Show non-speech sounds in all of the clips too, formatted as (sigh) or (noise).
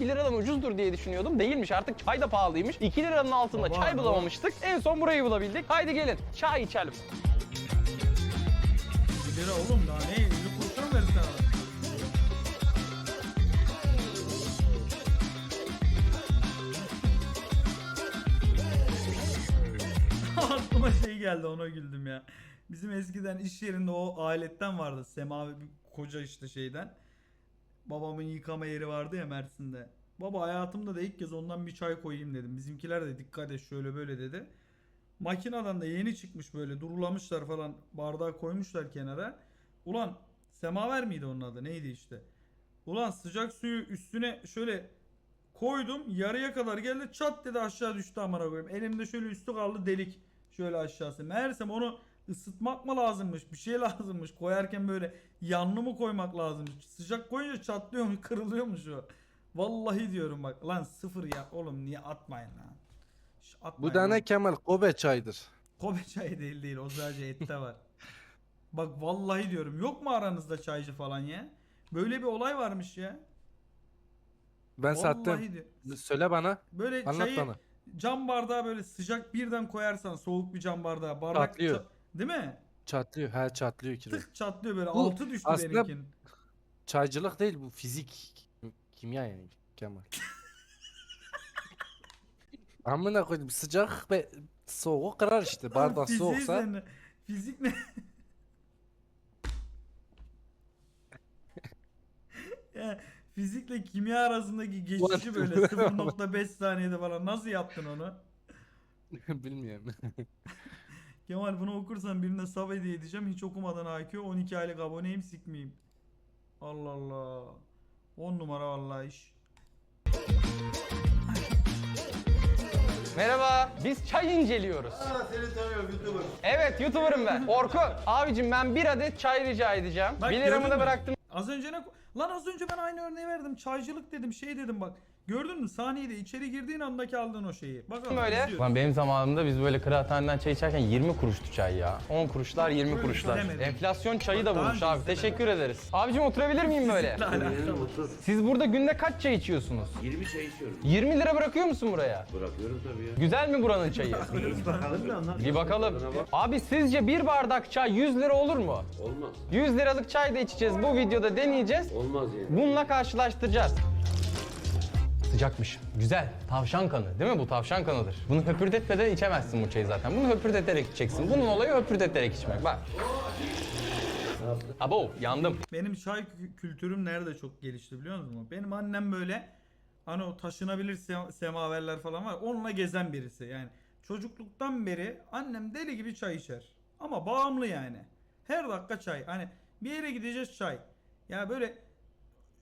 2 liradan ucuzdur diye düşünüyordum. Değilmiş artık çay da pahalıymış. 2 liranın altında Baba, çay bulamamıştık. En son burayı bulabildik. Haydi gelin çay içelim. 1 lira oğlum daha ne? 50 kuruşa mı verirsen adam? (laughs) Aklıma şey geldi ona güldüm ya. Bizim eskiden iş yerinde o aletten vardı. Semavi bir koca işte şeyden. Babamın yıkama yeri vardı ya Mersin'de. Baba hayatımda da ilk kez ondan bir çay koyayım dedim. Bizimkiler de dikkat et şöyle böyle dedi. Makineden de yeni çıkmış böyle durulamışlar falan bardağı koymuşlar kenara. Ulan semaver miydi onun adı neydi işte. Ulan sıcak suyu üstüne şöyle koydum yarıya kadar geldi çat dedi aşağı düştü amına koyayım. Elimde şöyle üstü kaldı delik şöyle aşağısı. Meğersem onu ısıtmak mı lazımmış bir şey (laughs) lazımmış koyarken böyle yanlı mı koymak lazımmış. Sıcak koyunca çatlıyormuş (laughs) kırılıyormuş o. Vallahi diyorum bak lan sıfır ya oğlum niye atmayın lan. Şş, atmayın Bu da lan. ne Kemal? Kobe çaydır. Kobe çayı değil değil o sadece ette var. (laughs) Bak vallahi diyorum yok mu aranızda çaycı falan ya? Böyle bir olay varmış ya. Ben Vallahi sattım. diyor. Söyle bana. Böyle Anlat çayı bana. cam bardağa böyle sıcak birden koyarsan soğuk bir cam bardağa bardak Çatlıyor. ça- değil mi? Çatlıyor. He çatlıyor kire. Tık çatlıyor böyle Bu altı düştü aslında- benimkin. Çaycılık değil bu fizik. Kimya yani Kemal. (laughs) Amına koydum sıcak ve soğuk kırar işte. Bardak Fiziği soğuksa. sen- Fizik ne? (laughs) ya, fizikle kimya arasındaki geçişi böyle 0.5 saniyede falan nasıl yaptın onu? (laughs) Bilmiyorum. Kemal bunu okursan birine sub hediye edeceğim. Hiç okumadan IQ 12 aylık aboneyim sikmeyeyim. Allah Allah. 10 numara vallahi iş. Merhaba. Biz çay inceliyoruz. Aa, seni tanıyorum YouTuber. Evet YouTuber'ım ben. Orkun. Abicim ben bir adet çay rica edeceğim. Bak, 1 liramı da bıraktım. Az önce ne... Lan az önce ben aynı örneği verdim. Çaycılık dedim şey dedim bak. Gördün mü saniyede içeri girdiğin andaki aldığın o şeyi. Bak Böyle. izliyoruz. Lan benim zamanımda biz böyle kıraathaneden çay içerken 20 kuruştu çay ya. 10 kuruşlar 20 Böyle kuruşlar. istemedim. Enflasyon çayı da Daha bulmuş önce abi. istemedim. Teşekkür ederiz. Abicim oturabilir miyim böyle? Benim. Siz burada günde kaç çay içiyorsunuz? 20 çay içiyorum. 20 lira bırakıyor musun buraya? Bırakıyorum tabii ya. Güzel mi buranın çayı? (laughs) Bakalım bir bakalım. Abi sizce bir bardak çay 100 lira olur mu? Olmaz. 100 liralık çay da içeceğiz. Bu videoda deneyeceğiz. Olmaz yani. Bununla karşılaştıracağız. Sıcakmış. Güzel. Tavşan kanı. Değil mi bu? Tavşan kanıdır. Bunu höpürdetmeden içemezsin bu çayı zaten. Bunu höpürdeterek içeceksin. Bunun olayı höpürdeterek içmek. Bak. Abo yandım. Benim çay kü- kültürüm nerede çok gelişti biliyor musunuz? Benim annem böyle hani o taşınabilir se- semaverler falan var. Onunla gezen birisi. Yani çocukluktan beri annem deli gibi çay içer. Ama bağımlı yani. Her dakika çay. Hani bir yere gideceğiz çay. Ya böyle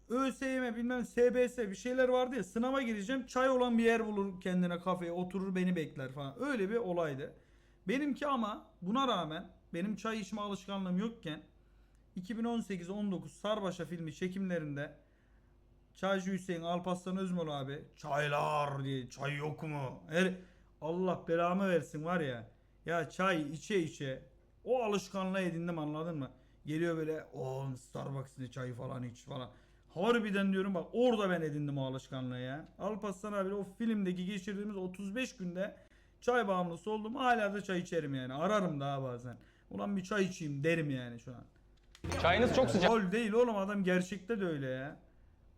ÖSYM bilmem SBS bir şeyler vardı ya sınava gireceğim çay olan bir yer bulur kendine kafeye oturur beni bekler falan. Öyle bir olaydı. Benimki ama buna rağmen benim çay içme alışkanlığım yokken 2018-19 Sarbaşa filmi çekimlerinde Çaycı Hüseyin Alparslan Özmol abi çaylar diye çay yok mu? Her Allah belamı versin var ya. Ya çay içe içe o alışkanlığı edindim anladın mı? Geliyor böyle o Starbucks'ın çayı falan iç falan. Harbiden diyorum bak orada ben edindim o alışkanlığı ya. Alparslan abi o filmdeki geçirdiğimiz 35 günde çay bağımlısı oldum. Hala da çay içerim yani. Ararım daha bazen. Ulan bir çay içeyim derim yani şu an. Çayınız çok sıcak. Rol değil oğlum adam gerçekte de öyle ya.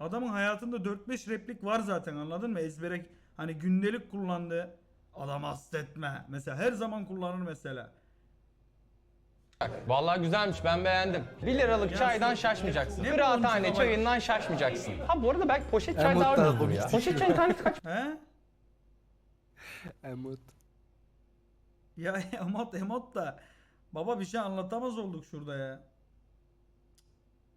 Adamın hayatında 4-5 replik var zaten anladın mı? Ezbere hani gündelik kullandığı adam hastetme. Mesela her zaman kullanır mesela. Vallahi güzelmiş ben beğendim. 1 liralık çaydan şaşmayacaksın. Ne Kıraathane çayından şaşmayacaksın. Ha bu arada belki poşet çay Emot daha da ucuzdur ya. Poşet çayın tanesi kaç? (laughs) He? Emut. Ya (laughs) emot emot da baba bir şey anlatamaz olduk şurada ya.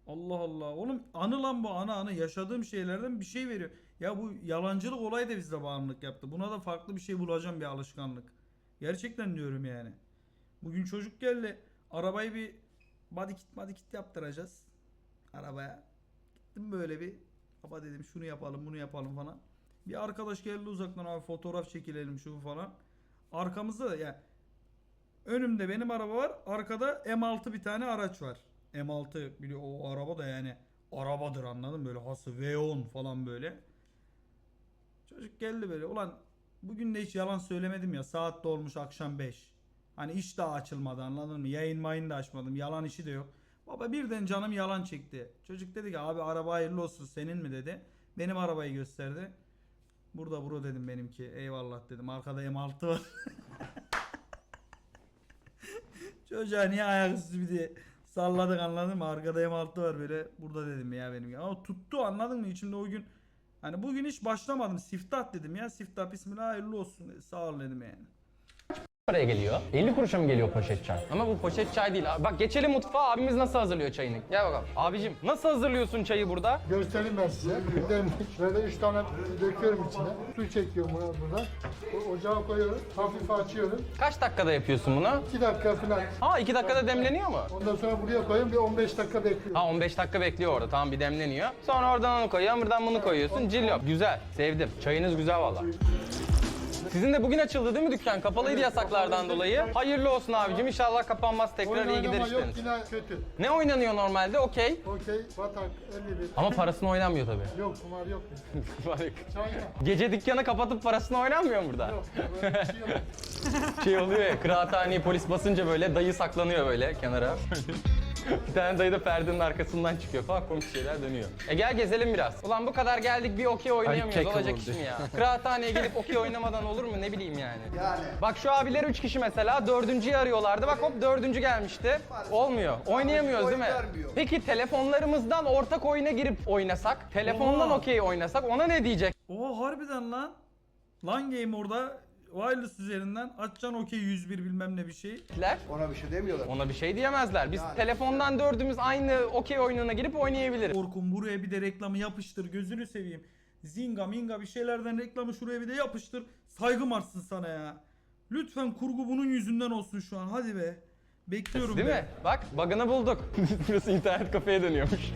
Allah Allah. Oğlum anı lan bu anı anı. Yaşadığım şeylerden bir şey veriyor. Ya bu yalancılık olayı da bizde bağımlılık yaptı. Buna da farklı bir şey bulacağım bir alışkanlık. Gerçekten diyorum yani. Bugün çocuk geldi. Arabayı bir body kit body kit yaptıracağız. Arabaya. Gittim böyle bir. Baba dedim şunu yapalım bunu yapalım falan. Bir arkadaş geldi uzaktan abi fotoğraf çekilelim şu falan. Arkamızda da ya önümde benim araba var. Arkada M6 bir tane araç var. M6 biliyor o araba da yani arabadır anladın? Böyle hası V10 falan böyle. Çocuk geldi böyle ulan bugün de hiç yalan söylemedim ya saat dolmuş akşam 5. Hani iş daha açılmadı anladın mı? Yayın mayın da açmadım yalan işi de yok. Baba birden canım yalan çekti. Çocuk dedi ki abi araba hayırlı olsun senin mi dedi. Benim arabayı gösterdi. Burada bro dedim benimki. Eyvallah dedim. Arkada M6 var. (laughs) Çocuğa niye ayaksız bir diye salladık anladın mı? Arkada M6 var böyle. Burada dedim ya benim. Ama tuttu anladın mı? İçimde o gün hani bugün hiç başlamadım. Siftah dedim ya. Siftah bismillah hayırlı olsun. Sağ ol dedim yani. Paraya geliyor? 50 kuruşa mı geliyor poşet çay? Ama bu poşet çay değil. Bak geçelim mutfağa abimiz nasıl hazırlıyor çayını? Gel bakalım. Abicim nasıl hazırlıyorsun çayı burada? Göstereyim ben size. Giderim şöyle üç tane döküyorum içine. Su çekiyorum buna burada. O- Ocağa koyuyorum. Hafif açıyorum. Kaç dakikada yapıyorsun bunu? 2 dakika falan. Ha 2 dakikada demleniyor mu? Ondan sonra buraya koyuyorum. Bir 15 dakika bekliyorum. Ha 15 dakika bekliyor orada. Tamam bir demleniyor. Sonra oradan onu koyuyorsun, buradan bunu koyuyorsun. Cillop. Güzel. Sevdim. Çayınız güzel valla. Sizin de bugün açıldı değil mi dükkan? Kapalıydı yasaklardan dolayı. Hayırlı olsun abicim. İnşallah kapanmaz tekrar Oyun iyi gider yok yine kötü. Ne oynanıyor normalde? Okey. Okey, batak, 51. Ama parasını oynanmıyor tabii. Yok (laughs) kumar yok. Çayla. Gece dükkanı kapatıp parasını oynanmıyor mu burada? Yok. Böyle bir şey yok. (laughs) Şey oluyor ya, kıraathaneye polis basınca böyle dayı saklanıyor böyle kenara. (laughs) bir tane dayı da perdenin arkasından çıkıyor falan komik şeyler dönüyor. E gel gezelim biraz. Ulan bu kadar geldik bir okey oynayamıyoruz. Olacak iş mi ya? Kıraathaneye gelip okey oynamadan olur mu ne bileyim yani. Bak şu abiler üç kişi mesela dördüncüyü arıyorlardı. Bak hop dördüncü gelmişti. Olmuyor. Oynayamıyoruz değil mi? Peki telefonlarımızdan ortak oyuna girip oynasak, telefondan okey oynasak ona ne diyecek? Oha harbiden lan. Lan game orada wireless üzerinden açacaksın okey 101 bilmem ne bir şey. Ona Ona bir şey demiyorlar. Ona bir şey diyemezler. Biz telefondan dördümüz aynı okey oyununa girip oynayabiliriz. Orkun buraya bir de reklamı yapıştır gözünü seveyim. Zinga minga bir şeylerden reklamı şuraya bir de yapıştır. Saygım artsın sana ya. Lütfen kurgu bunun yüzünden olsun şu an hadi be. Bekliyorum Değil be. mi? Bak bug'ını bulduk. (laughs) Burası internet kafeye dönüyormuş. (laughs)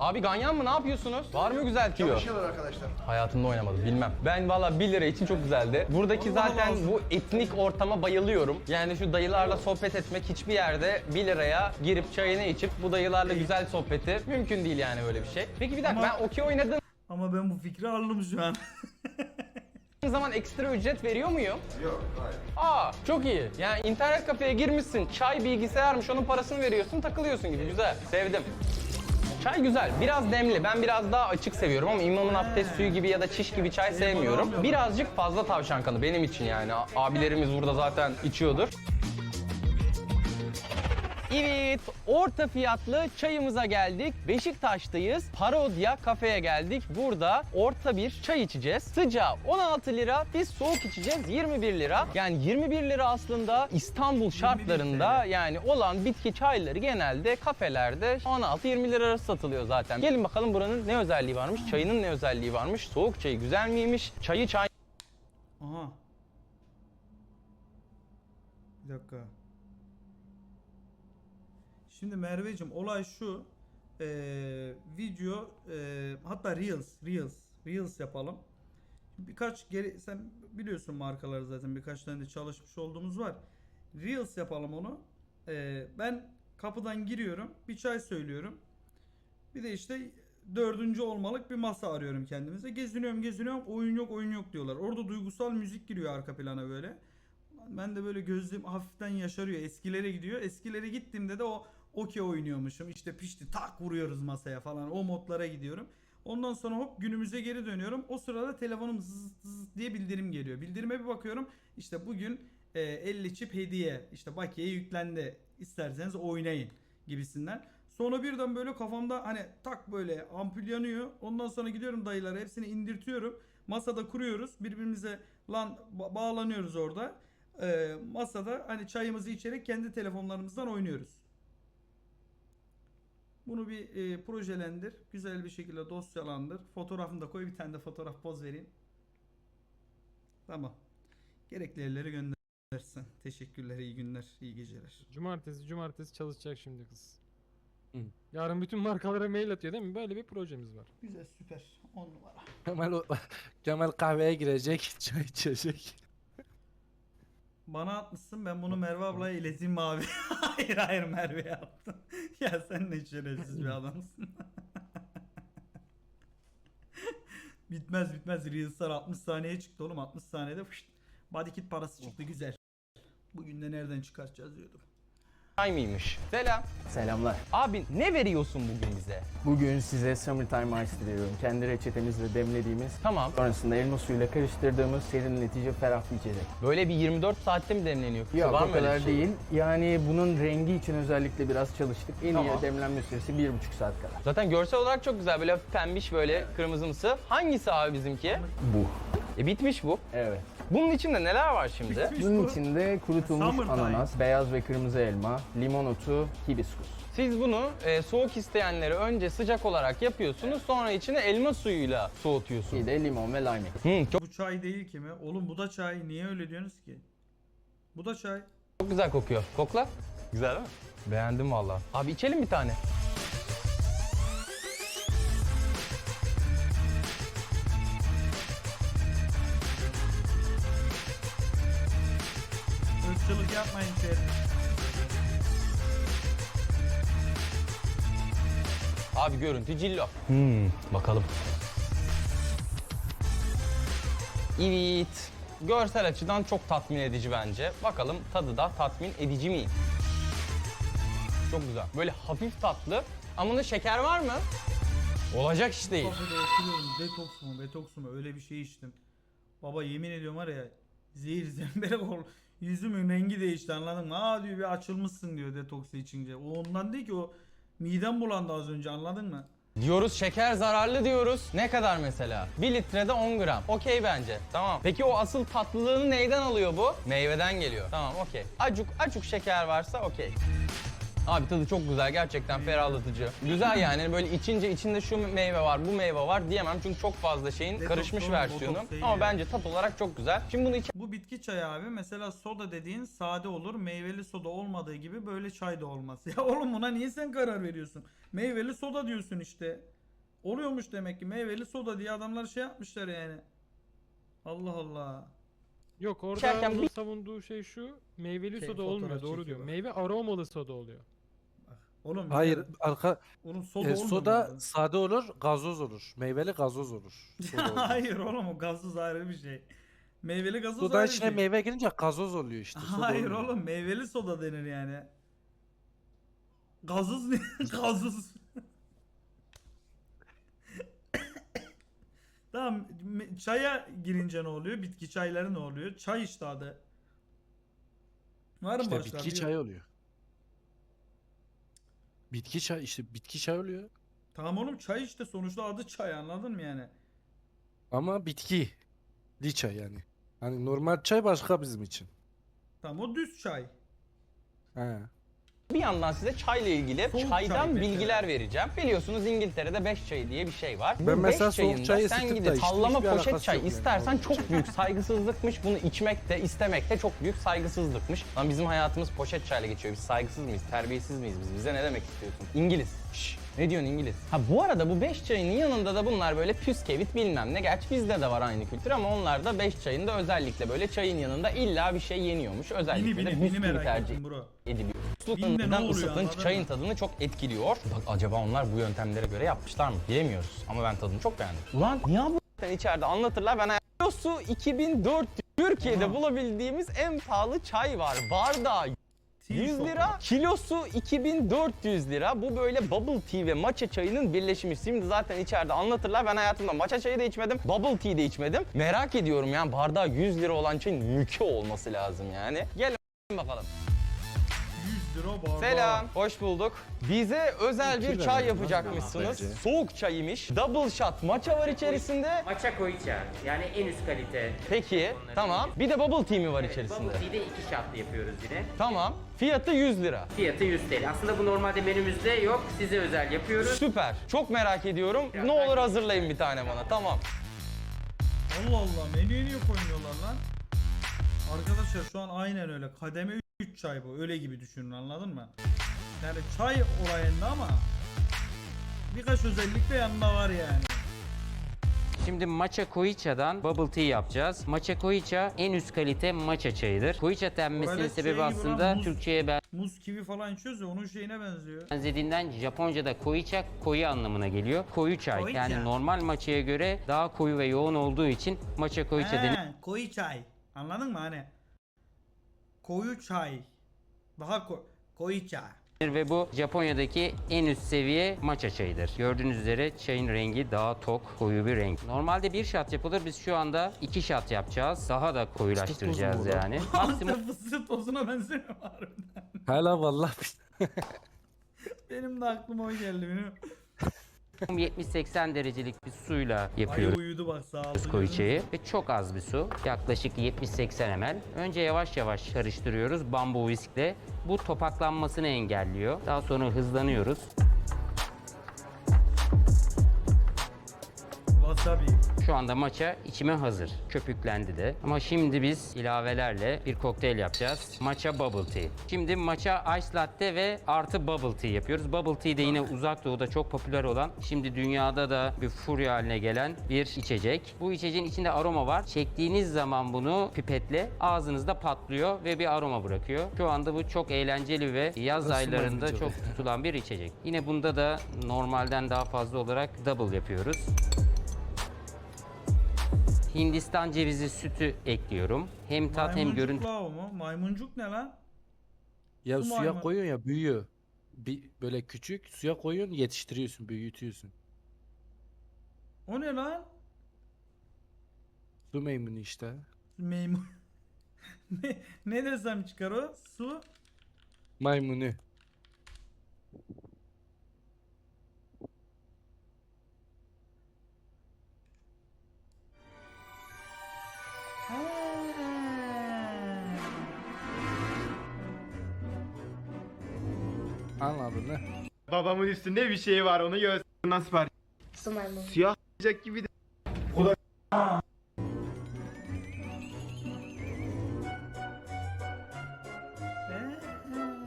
Abi ganyan mı? Ne yapıyorsunuz? Var mı güzel tüyo? Çalışıyorlar arkadaşlar. Hayatımda oynamadım bilmem. Ben valla 1 lira için çok güzeldi. Buradaki Allah zaten bu etnik ortama bayılıyorum. Yani şu dayılarla sohbet etmek hiçbir yerde 1 liraya girip çayını içip bu dayılarla güzel sohbeti mümkün değil yani böyle bir şey. Peki bir dakika Ama- ben okey oynadığım Ama ben bu fikri aldım şu an. (laughs) zaman ekstra ücret veriyor muyum? Yok, hayır. Aa, çok iyi. Yani internet kafeye girmişsin, çay bilgisayarmış, onun parasını veriyorsun, takılıyorsun gibi. Güzel, sevdim. Çay güzel, biraz demli. Ben biraz daha açık seviyorum ama imamın abdest suyu gibi ya da çiş gibi çay sevmiyorum. Birazcık fazla tavşan kanı benim için yani. Abilerimiz burada zaten içiyordur. Evet, orta fiyatlı çayımıza geldik. Beşiktaş'tayız. Parodya kafeye geldik. Burada orta bir çay içeceğiz. Sıcağı 16 lira, biz soğuk içeceğiz 21 lira. Yani 21 lira aslında İstanbul şartlarında yani olan bitki çayları genelde kafelerde 16-20 lira arası satılıyor zaten. Gelin bakalım buranın ne özelliği varmış, çayının ne özelliği varmış, soğuk çayı güzel miymiş, çayı çay Aha. Bir dakika. Şimdi Merveciğim olay şu. Ee, video ee, hatta Reels, Reels, Reels yapalım. Birkaç geri sen biliyorsun markaları zaten birkaç tane de çalışmış olduğumuz var. Reels yapalım onu. Ee, ben kapıdan giriyorum, bir çay söylüyorum. Bir de işte dördüncü olmalık bir masa arıyorum kendimize. Geziniyorum geziniyorum oyun yok oyun yok diyorlar. Orada duygusal müzik giriyor arka plana böyle. Ben de böyle gözüm hafiften yaşarıyor. Eskilere gidiyor. Eskilere gittiğimde de o okey oynuyormuşum. İşte pişti tak vuruyoruz masaya falan. O modlara gidiyorum. Ondan sonra hop günümüze geri dönüyorum. O sırada telefonum zız zız diye bildirim geliyor. Bildirime bir bakıyorum. İşte bugün e, 50 çip hediye. İşte bakiye yüklendi. İsterseniz oynayın gibisinden. Sonra birden böyle kafamda hani tak böyle ampul yanıyor. Ondan sonra gidiyorum dayılara hepsini indirtiyorum. Masada kuruyoruz. Birbirimize lan ba- bağlanıyoruz orada. Ee, masada hani çayımızı içerek kendi telefonlarımızdan oynuyoruz. Bunu bir e, projelendir. Güzel bir şekilde dosyalandır. Fotoğrafını da koy. Bir tane de fotoğraf poz vereyim. Tamam. Gerekli yerlere göndersin. Teşekkürler. iyi günler. iyi geceler. Cumartesi cumartesi çalışacak şimdi kız. Hı. Yarın bütün markalara mail atıyor değil mi? Böyle bir projemiz var. Güzel süper. 10 numara. Kemal, (laughs) Kemal kahveye girecek, çay içecek. Bana atmışsın ben bunu Merve ablaya ileteyim mi abi? (laughs) hayır hayır Merve'ye yaptım. (laughs) ya sen ne şerefsiz bir adamsın. (laughs) Bitmez bitmez. Reels'lar 60 saniye çıktı oğlum. 60 saniyede fışt. Body kit parası çıktı güzel. Bugün de nereden çıkartacağız diyordum. Çay mıymış? Selam. Selamlar. Abi ne veriyorsun bugün bize? Bugün size Summertime Ice veriyorum. Kendi reçetemizle demlediğimiz, Tamam. sonrasında elma suyuyla karıştırdığımız serinletici ferah bir içecek. Böyle bir 24 saatte mi demleniyor? Yok Var o kadar bir şey? değil. Yani bunun rengi için özellikle biraz çalıştık. En Tamam. iyi demlenme süresi 1,5 saat kadar. Zaten görsel olarak çok güzel. Böyle hafif pembiş böyle kırmızımsı. Hangisi abi bizimki? Bu. E bitmiş bu. Evet. Bunun içinde neler var şimdi? Bunun içinde kurutulmuş Summertime. ananas, beyaz ve kırmızı elma, limon otu, hibiskus. Siz bunu e, soğuk isteyenleri önce sıcak olarak yapıyorsunuz. Sonra içine elma suyuyla Bir soğutuyorsunuz. de limon ve lime. Hı, çok, Bu çay değil ki mi? Oğlum bu da çay. Niye öyle diyorsunuz ki? Bu da çay. çok güzel kokuyor. Kokla. Güzel değil mi? Beğendim valla. Abi içelim bir tane. Abi görüntü cillo. Hmm, bakalım. Evet. Görsel açıdan çok tatmin edici bence. Bakalım tadı da tatmin edici mi? Çok güzel. Böyle hafif tatlı. Ama bunda şeker var mı? Olacak iş değil. Kafede oturuyorum. Detoks mu, betoks mu öyle bir şey içtim. Baba yemin ediyorum var ya zehir zemberek ol. Yüzümün rengi değişti anladın mı? Aa diyor bir açılmışsın diyor detoksu içince. O ondan değil ki o midem bulandı az önce anladın mı? Diyoruz şeker zararlı diyoruz. Ne kadar mesela? 1 litrede 10 gram. Okey bence. Tamam. Peki o asıl tatlılığını neyden alıyor bu? Meyveden geliyor. Tamam okey. Acuk acuk şeker varsa okey. Abi tadı çok güzel gerçekten ferahlatıcı. Güzel yani böyle içince içinde şu meyve var bu meyve var diyemem çünkü çok fazla şeyin karışmış oğlum, versiyonu. botoks değil Ama ya. bence tat olarak çok güzel. Şimdi bunu Bu bitki çayı abi mesela soda dediğin sade olur. Meyveli soda olmadığı gibi böyle çay da olmaz. (laughs) Ya oğlum buna niye sen karar veriyorsun? Meyveli soda diyorsun işte. Oluyormuş demek ki meyveli soda diye adamlar şey yapmışlar yani. Allah Allah. Yok orada İçerken onun bir- savunduğu şey şu. Meyveli Şey, soda fotoğraf olmuyor doğru diyor. çekiyorlar. Meyve aromalı soda oluyor. Oğlum Hayır ya, arka Oğlum soda e, soda sade olur, gazoz olur. Meyveli gazoz olur. (laughs) Hayır oğlum o gazsız ayrı bir şey. Meyveli gazoz Soda ayrı bir içine şey. meyve girince gazoz oluyor işte. soda Hayır olmuyor. oğlum meyveli soda denir yani. Gazoz ne? (laughs) Gazoz. tamam çaya girince ne oluyor? Bitki çayları ne oluyor? Çay işte adı. Var mı İşte başka? bitki Bir- çayı oluyor. Bitki çay işte bitki çay oluyor. Tamam oğlum çay işte sonuçta adı çay anladın mı yani? Ama bitki. Li çay yani. Hani normal çay başka bizim için. Tamam o düz çay. He. Bir yandan size çayla ilgili Soğuk çaydan çay bilgiler vereceğim. Biliyorsunuz İngiltere'de 5 çayı diye bir şey var. Bu Ben mesela beş soğuk çayı sen gidip hiçbir poşet çay yok yani. istersen çok büyük saygısızlıkmış. Bunu içmek de istemek de çok büyük saygısızlıkmış. Lan bizim hayatımız poşet çayla geçiyor. Biz saygısız mıyız? Terbiyesiz miyiz biz? Bize ne demek istiyorsun? İngiliz. Şşş. Ne diyorsun İngiliz? Ha bu arada bu 5 çayının yanında da bunlar böyle püskevit bilmem ne. Gerçi bizde de var aynı kültür ama onlar da 5 çayında özellikle böyle çayın yanında illa bir şey yeniyormuş. Özellikle Bini de bini bini bisküvi merak tercih ettim bro. ediliyor. Binde ne oluyor ısıtınç anladın çayın mı? tadını çok etkiliyor. Bak acaba onlar bu yöntemlere göre yapmışlar mı? Bilemiyoruz ama ben tadını çok beğendim. Ulan niye bu sen içeride anlatırlar ben Kilosu 2400 Türkiye'de Aha. bulabildiğimiz en pahalı çay var. Bardağı 100 Tea lira, kilosu 2400 lira. Bu böyle bubble tea ve matcha çayının birleşimi. Şimdi zaten içeride anlatırlar. Ben hayatımda matcha çayı da içmedim, bubble tea de içmedim. Merak ediyorum yani bardağı 100 lira olan çayın mülkü olması lazım yani. Gel bakalım. 100 lira bardağı. Selam, hoş bulduk. Bize özel bir çay mı? yapacakmışsınız. Bence. Soğuk çay imiş. Double shot matcha var içerisinde. Matcha koicha yani en üst kalite. Peki, tamam. Bir de bubble tea mi var içerisinde? Bubble tea'de iki shotlı yapıyoruz yine. Tamam. Fiyatı 100 lira. Fiyatı 100 TL. Aslında bu normalde menümüzde yok. Size özel yapıyoruz. Süper. Çok merak ediyorum. Ne olur hazırlayın bir tane bana. Tamam. Allah Allah menüye niye koymuyorlar lan? Arkadaşlar şu an aynen öyle. Kademe 3 çay bu. Öyle gibi düşünün anladın mı? Yani çay olayında ama birkaç özellik de yanında var yani. Şimdi matcha koicha'dan bubble tea yapacağız. Matcha koicha en üst kalite matcha çayıdır. Koicha denmesinin Böyle sebebi şey aslında muz. Türkçe'ye Muz kivi falan içiyoruz ya onun şeyine benziyor. benzediğinden Japonca'da koicha koyu anlamına geliyor. Koyu çay. Koicha. Yani normal matcha'ya göre daha koyu ve yoğun olduğu için matcha koicha denir. Koyu çay. Anladın mı hani? Koyu çay. Daha ko koyu çay. ve bu Japonya'daki en üst seviye matcha çayıdır. Gördüğünüz üzere çayın rengi daha tok, koyu bir renk. Normalde bir shot yapılır. Biz şu anda iki shot yapacağız. Daha da koyulaştıracağız yani. (laughs) Maksimum Antep fıstığı tozuna benziyor harbiden. Hala vallahi Benim de aklıma o geldi benim. 70-80 derecelik bir suyla yapıyoruz. uyudu bak sağ olsun. koyu çayı ve çok az bir su. Yaklaşık 70-80 ml. Önce yavaş yavaş karıştırıyoruz bambu viskle. Bu topaklanmasını engelliyor. Daha sonra hızlanıyoruz. Wasabi. Şu anda matcha içime hazır. Köpüklendi de. Ama şimdi biz ilavelerle bir kokteyl yapacağız. Matcha bubble tea. Şimdi matcha ice latte ve artı bubble tea yapıyoruz. Bubble tea de yine uzak doğuda çok popüler olan, şimdi dünyada da bir furya haline gelen bir içecek. Bu içeceğin içinde aroma var. Çektiğiniz zaman bunu pipetle ağzınızda patlıyor ve bir aroma bırakıyor. Şu anda bu çok eğlenceli ve yaz Nasıl aylarında çok tutulan bir içecek. Yine bunda da normalden daha fazla olarak double yapıyoruz. Hindistan cevizi sütü ekliyorum. Hem tat hem Maymuncuk görüntü la o mu? Maymuncuk ne lan? ya Su suya maymun. koyuyorsun ya büyüyor. Bir böyle küçük suya koyuyorsun yetiştiriyorsun büyütüyorsun. O ne lan? Su meymunu işte. Meymun. (laughs) ne, ne desem çıkar o? Su. Maymunu. Anladın mı? Babamın üstünde bir şey var onu göster. Nasıl var? Su maymunu. Siyah olacak gibi de.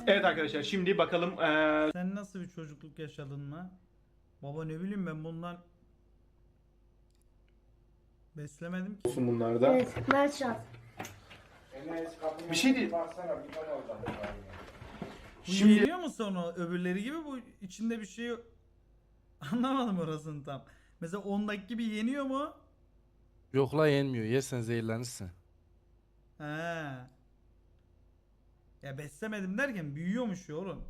Evet arkadaşlar şimdi bakalım eee Sen nasıl bir çocukluk yaşadın mı? Baba ne bileyim ben bundan beslemedim ki. bunlarda. Evet, Mertşat. Bir şey değil. Bu Şimdi- yeniyor mu sonra öbürleri gibi bu içinde bir şey yok. (laughs) Anlamadım orasını tam. Mesela 10'daki gibi yeniyor mu? Yok la yenmiyor. Yersen zehirlenirsin. He. Ya beslemedim derken büyüyormuş ya oğlum.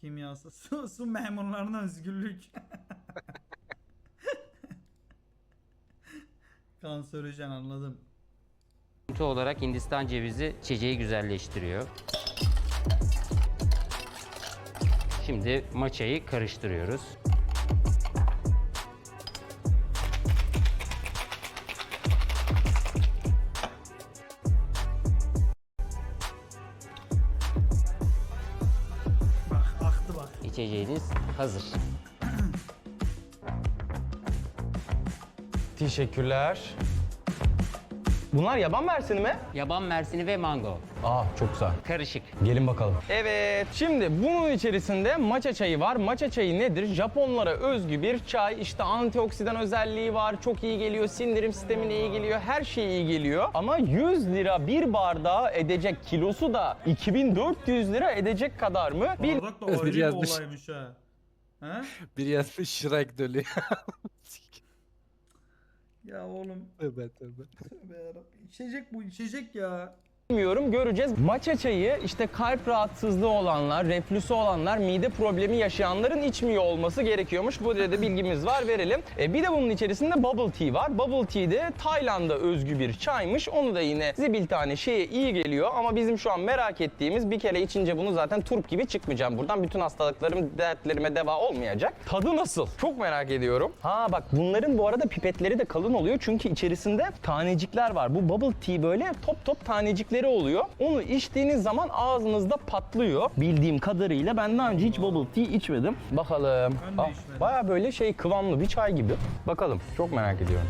Kimyası. (laughs) Su, su memurlarına özgürlük. (laughs) Kanserojen anladım. olarak Hindistan cevizi içeceği güzelleştiriyor. Şimdi matcha'yı karıştırıyoruz. Bak aktı bak. İçeceğiniz hazır. Teşekkürler. Bunlar yaban mersini mi? Yaban mersini ve mango. Aa çok güzel. Karışık. Gelin bakalım. Evet, şimdi bunun içerisinde matcha çayı var. Matcha çayı nedir? Japonlara özgü bir çay. İşte antioksidan özelliği var. Çok iyi geliyor. Sindirim sistemine iyi geliyor. Her şeye iyi geliyor. Ama 100 lira bir bardağı edecek kilosu da 2400 lira edecek kadar mı? Bir Bardak da ayrı bir yazmış. olaymış ha. He? Bir yazmış Shrek dölü. (laughs) Ya oğlum tövbe tövbe. tövbe yarabbim. İçecek bu içecek ya. Bilmiyorum göreceğiz. Matcha çayı işte kalp rahatsızlığı olanlar, reflüsü olanlar, mide problemi yaşayanların içmiyor olması gerekiyormuş. Bu de bilgimiz var verelim. E, bir de bunun içerisinde bubble tea var. Bubble tea de Tayland'a özgü bir çaymış. Onu da yine zibil tane şeye iyi geliyor ama bizim şu an merak ettiğimiz bir kere içince bunu zaten turp gibi çıkmayacağım. Buradan bütün hastalıklarım, dertlerime deva olmayacak. Tadı nasıl? Çok merak ediyorum. Ha bak bunların bu arada pipetleri de kalın oluyor çünkü içerisinde tanecikler var. Bu bubble tea böyle top top tanecikleri oluyor. Onu içtiğiniz zaman ağzınızda patlıyor. Bildiğim kadarıyla ben daha önce hiç bubble tea içmedim. Bakalım. Ben de Ah, içmedim. Baya böyle şey kıvamlı bir çay gibi. Bakalım. Çok merak ediyorum.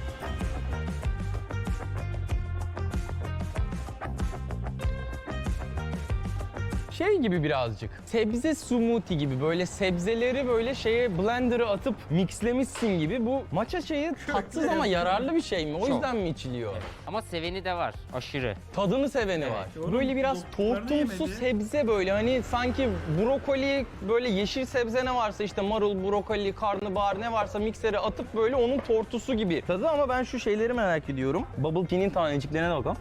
Şey gibi birazcık. Sebze smoothie gibi böyle sebzeleri böyle şeye blender'a atıp mixlemişsin gibi. Bu matcha çayı tatsız ama yararlı bir şey mi? O yüzden mi içiliyor? Ama seveni de var. Aşırı. Tadını seveni var. Oğlum, Böyle biraz doktorlar ne tortumsu yemedi? sebze böyle hani sanki brokoli böyle yeşil sebze ne varsa işte marul, brokoli, karnabahar ne varsa miksere atıp böyle onun tortusu gibi. Tadı ama ben şu şeyleri merak ediyorum. Bubble tea'nin taneciklerine de bakalım.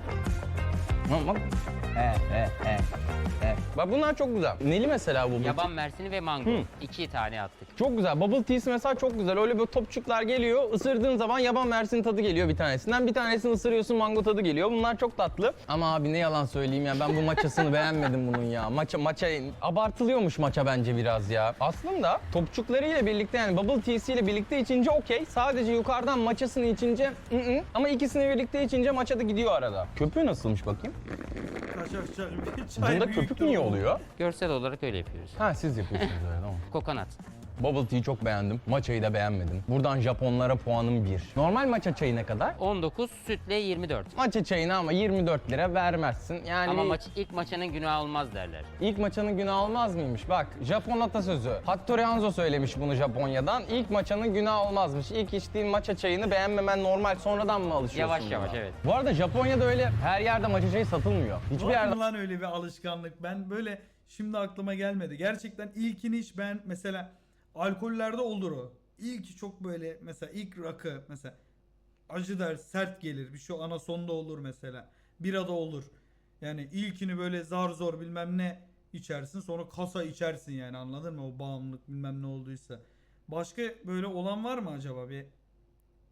Bak bak. He he he. he. Bak bunlar çok güzel. Neli mesela bu? Yaban mersini ve mango. Hı. İki tane attık. Çok güzel. Bubble tea'si mesela çok güzel. Öyle böyle topçuklar geliyor. Isırdığın zaman yaban mersin tadı geliyor bir tanesinden. Bir tanesini ısırıyorsun mango tadı geliyor. Bunlar çok tatlı. Ama abi ne yalan söyleyeyim ya. Ben bu maçasını (laughs) beğenmedim bunun ya. Maça, maça abartılıyormuş maça bence biraz ya. Aslında topçuklarıyla birlikte yani bubble tea'siyle birlikte içince okey. Sadece yukarıdan maçasını içince ı ı. Ama ikisini birlikte içince maça da gidiyor arada. Köpüğü nasılmış bakayım? Bir çay Bunda büyüktür köpük niye oğlum. oluyor? Görsel olarak öyle yapıyoruz. Ha siz yapıyorsunuz öyle tamam. Kokonat. Bubble tea'yi çok beğendim. Matcha'yı da beğenmedim. Buradan Japonlara puanım 1. Normal matcha çayı ne kadar? 19 sütle 24. Matcha çayını ama 24 lira vermezsin. Yani Ama maç, ilk maçının günahı olmaz derler. ilk maçanın günah olmaz mıymış? Bak Japon atasözü. Hattori Hanzo söylemiş bunu Japonya'dan. İlk maçanın günah olmazmış. İlk içtiğin matcha çayını beğenmemen normal. Sonradan mı alışıyorsun Yavaş buna? yavaş, evet. Bu arada Japonya'da öyle her yerde matcha çayı satılmıyor. Hiçbir Var yerde mı lan öyle bir alışkanlık? Ben böyle şimdi aklıma gelmedi. Gerçekten ilkini hiç ben mesela alkollerde olur o. İlki çok böyle mesela ilk rakı mesela acı der sert gelir. Bir şey anasonda olur mesela. Birada olur. Yani ilkini böyle zar zor bilmem ne içersin sonra kasa içersin yani anladın mı? O bağımlılık bilmem ne olduysa. Başka böyle olan var mı acaba bir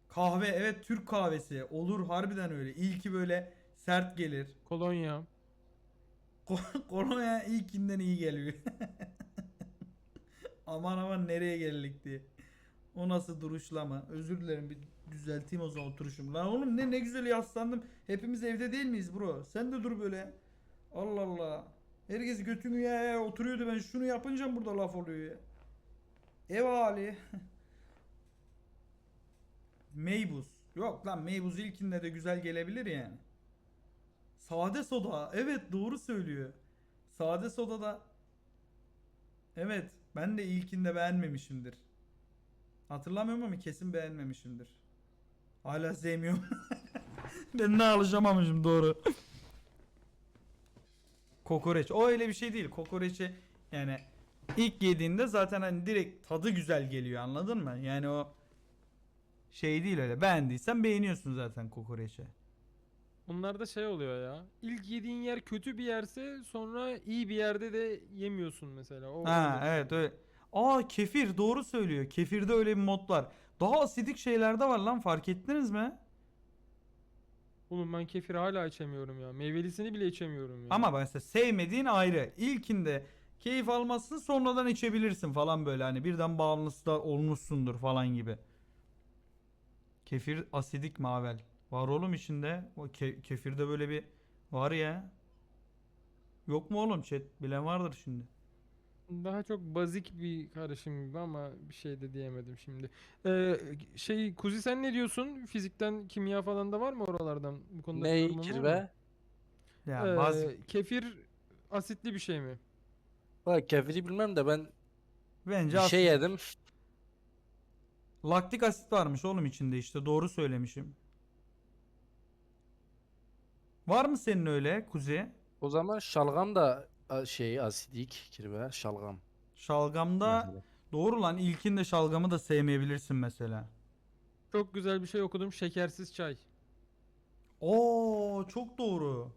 kahve evet Türk kahvesi olur harbiden öyle. İlki böyle sert gelir. Kolonya. Ko- (laughs) Kolonya ilkinden iyi geliyor. (laughs) aman aman nereye geldik diye. O nasıl duruşlama? Özür dilerim bir düzelteyim o zaman oturuşum. Lan oğlum ne ne güzel yaslandım. Hepimiz evde değil miyiz bro? Sen de dur böyle. Allah Allah. Herkes götünü ya, ya oturuyordu ben şunu yapınca burada laf oluyor ya? Ev hali. (laughs) Meybuz. Yok lan Meybuz ilkinde de güzel gelebilir yani. Sade soda. Evet doğru söylüyor. Sade soda da Evet ben de ilkinde beğenmemişimdir. Hatırlamıyorum ama kesin beğenmemişimdir. Hala sevmiyorum. (laughs) ben ne alışamamışım doğru. Kokoreç. O öyle bir şey değil. Kokoreçi yani ilk yediğinde zaten hani direkt tadı güzel geliyor anladın mı? Yani o şey değil öyle. Beğendiysen beğeniyorsun zaten kokoreçi. Bunlarda şey oluyor ya. İlk yediğin yer kötü bir yerse sonra iyi bir yerde de yemiyorsun mesela. O Ha evet öyle. Aa kefir doğru söylüyor. Kefirde öyle bir mod var. Daha asidik şeyler de var lan fark ettiniz mi? Oğlum ben kefir hala içemiyorum ya. Meyvelisini bile içemiyorum ya. Ama mesela sevmediğin ayrı. İlkinde keyif almazsın sonradan içebilirsin falan böyle hani birden bağımlısı da olmuşsundur falan gibi. Kefir asidik mavel. Var oğlum içinde. O ke- kefirde böyle bir var ya. Yok mu oğlum chat? Bilen vardır şimdi. Daha çok bazik bir karışım gibi ama bir şey de diyemedim şimdi. Ee, şey Kuzi sen ne diyorsun? Fizikten, kimya falan da var mı oralardan? Bu konuda bir Ne yorumun var mı? kirve? Ya Ee, bazı Kefir asitli bir şey mi? Bak kefiri bilmem de ben bence bir şey yedim. Laktik asit varmış oğlum içinde işte doğru söylemişim. Var mı senin öyle Kuzi? O zaman şalgam da a, şey asidik kirve şalgam. Şalgamda mesela. doğru lan ilkinde şalgamı da sevmeyebilirsin mesela. Çok güzel bir şey okudum. Şekersiz çay. Oo çok doğru.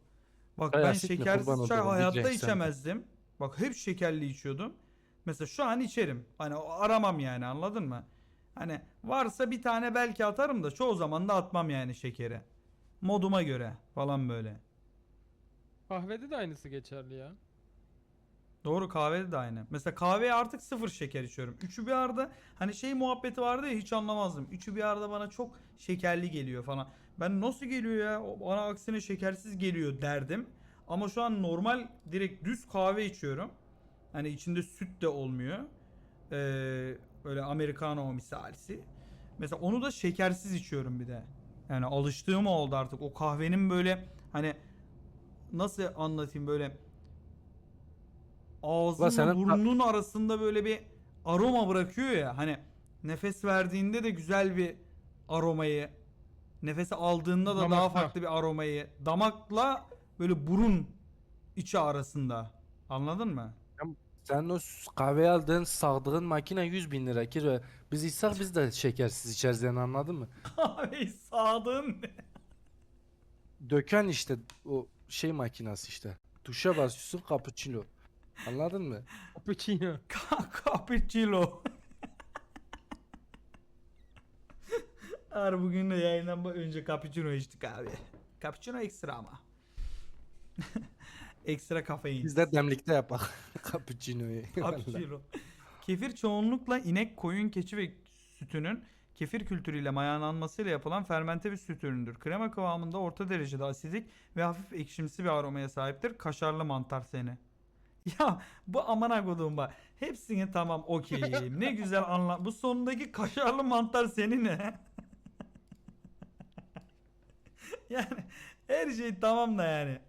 Bak Çay ben asit mi? şekersiz çay olurum, hayatta diyeceksin. içemezdim. Bak hep şekerli içiyordum. Mesela şu an içerim. Hani aramam yani anladın mı? Hani varsa bir tane belki atarım da çoğu zaman da atmam yani şekeri. Moduma göre falan böyle. Kahvede de aynısı geçerli ya. Doğru kahvede de aynı. Mesela kahveye artık sıfır şeker içiyorum. Üçü bir arada hani şey muhabbeti vardı ya hiç anlamazdım. Üçü bir arada bana çok şekerli geliyor falan. Ben nasıl geliyor ya? O Bana aksine şekersiz geliyor derdim. Ama şu an normal direkt düz kahve içiyorum. Hani içinde süt de olmuyor. Ee, böyle americano misalisi. Mesela onu da şekersiz içiyorum bir de. Yani alıştığım oldu artık. O kahvenin böyle hani nasıl anlatayım böyle ağzınla senin- burnunun arasında böyle bir aroma bırakıyor ya. Hani nefes verdiğinde de güzel bir aromayı, nefesi aldığında da daha Damakla. farklı bir aromayı, damakla böyle burun içi arasında. Anladın mı? Sen o kahve aldığın, sağdığın makine 100 bin lira kira. Biz içsek biz de şekersiz içeriz yani anladın mı? (laughs) Kahveyi sağdın ne? Döken işte o şey makinası işte. Tuşa basıyorsun cappuccino. Anladın mı? Cappuccino. (laughs) Cappuccino. Ar bugün de yayından önce cappuccino içtik abi. Cappuccino ekstra ama. (laughs) ekstra kafein. Biz de demlikte yapak (laughs) cappuccino'yu. (laughs) Cappuccino. Kefir çoğunlukla inek, koyun, keçi ve sütünün kefir kültürüyle mayalanmasıyla yapılan fermente bir süt ürünüdür. Krema kıvamında orta derecede asidik ve hafif ekşimsi bir aromaya sahiptir. Kaşarlı mantar seni. (laughs) Ya bu amına koduğum bak. Hepsini tamam okeyim. Ne güzel anla. Bu sonundaki kaşarlı mantar seni ne? yani her şey tamam da yani.